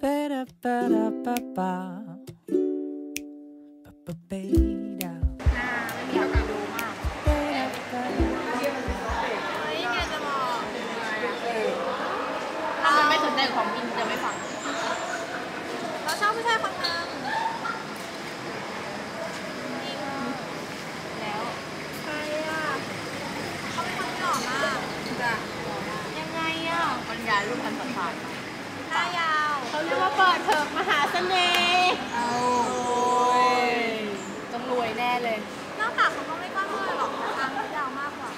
Ba-da-ba-da-ba-ba. Ba-ba-baby. ปัญญาลูกพันธุ์สัมพันธ์หน้ายาวเขาเรียกว่าเปิดเถิกมหาเสน่ห์เอาต้องรวยแน่เลยหน้าผากเขาก็ไม่กล้าเท่าไหร่หรอกแต่ทางเขายาวมากกว่า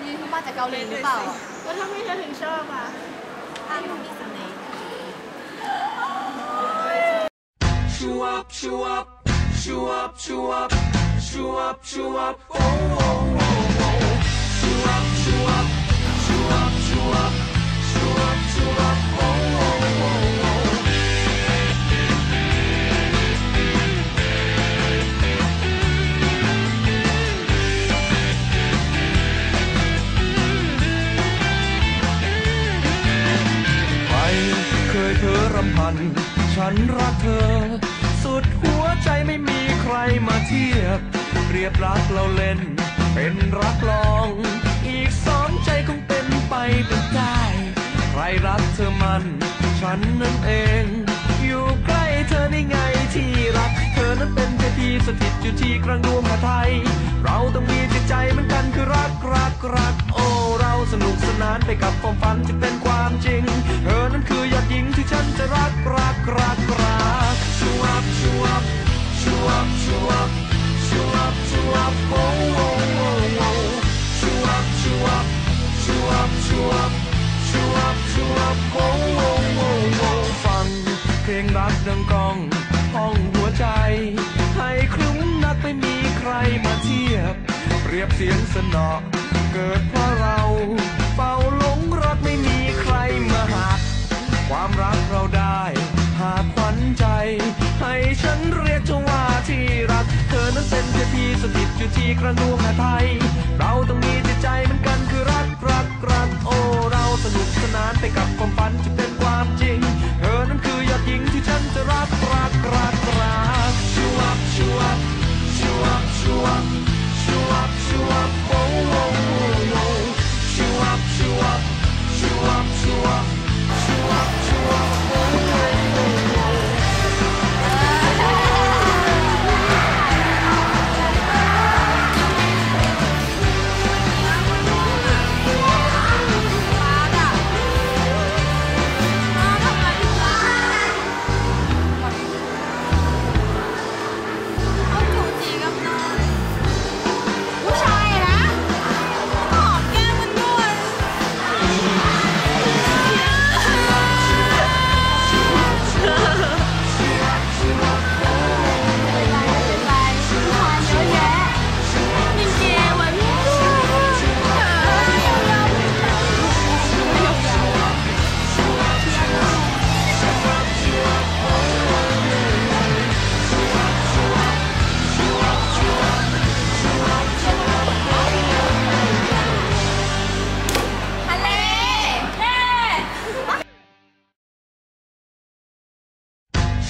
นี่เขามาจากเกาหลีหรือเปล่าอะแล้วทำไมเธอถึงชอบอะทางเขามีเสน่ห์ Chew up, chew up, chew up, chew up, chew up, chew up, oh, oh, oh, oh. Chew up, chew up, chew รำพัน ฉันรักเธอ สุดหัวใจไม่มีใครมาเทียบ เรียบรักเราเล่น เป็นรักลอง อีกสองใจคงเป็นไปเป็นได้ ใครรักเธอมัน ฉันนั่นเอง อยู่ใกล้เธอได้ไงที่รัก ธอนั้นเป็นเทพีสถิตอยู่ที่กลางดวงพระไทย เราต้องมีจิตใจเหมือนกันคือรักรักรักโอ้เราสนุกสนานไปกับความฝันที่เป็นความจริง เธอนั้นคือยอดหญิงที่ฉันจะรักรักรักรักชูอัพชูอัพชูอัพชูอัพชูอัพชูอัพโอ้โอ้โอ้โอ้ชูอัพชูอัพชูอัพชูอัพชูอัพชูอัพโอ้โอ้โอ้ฟังเพลงรักดังก้อง มีใครมาเทียบ เปรียบเสียงสนอเกิดเพราะเราเฝ้าหลงรักไม่มีใครมาหัก ความรักเราได้ หากขวัญใจ ให้ฉันเรียกเธอว่าที่รัก เธอนั้นเป็นเทพีสถิตอยู่ที่กระดวงหาไทย พ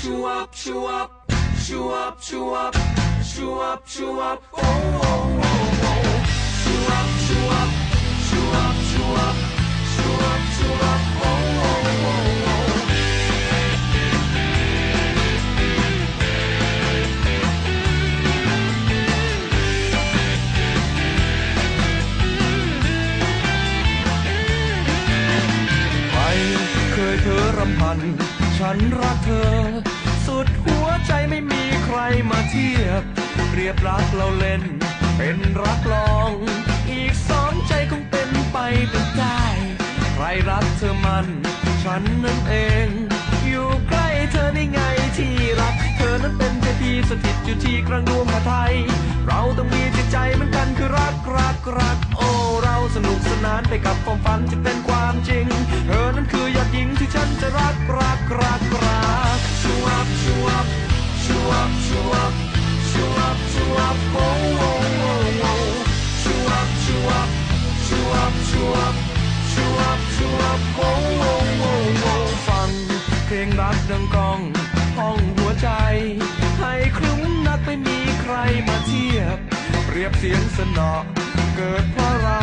Chew up, chew up, chew up, chew up, chew up, chew up, oh, oh, oh, oh. Chew up, chew up, chew up, chew up, chew up, chew up, oh, oh, oh, oh. ใครเคยเธอรำพัน ฉันรักเธอ เทียบเปรียบรักเราเล่น เป็นรักลอง อีกสองใจคงเป็นไปเป็นได้ ใครรักเธอมัน ฉันนั่นเอง อยู่ใกล้เธอได้ไงที่รัก เธอนั้นเป็นเทพีสถิตอยู่ที่กลางดวงพระไทย เราต้องมีจิตใจเหมือนกันคือรักรักรักโอ้เราสนุกสนานไปกับความฝันที่เป็น รักดังกองห้องหัวใจ ให้คลุ้มนักไม่มีใครมาเทียบ เปรียบเสียงสนอ เกิดเพราะเรา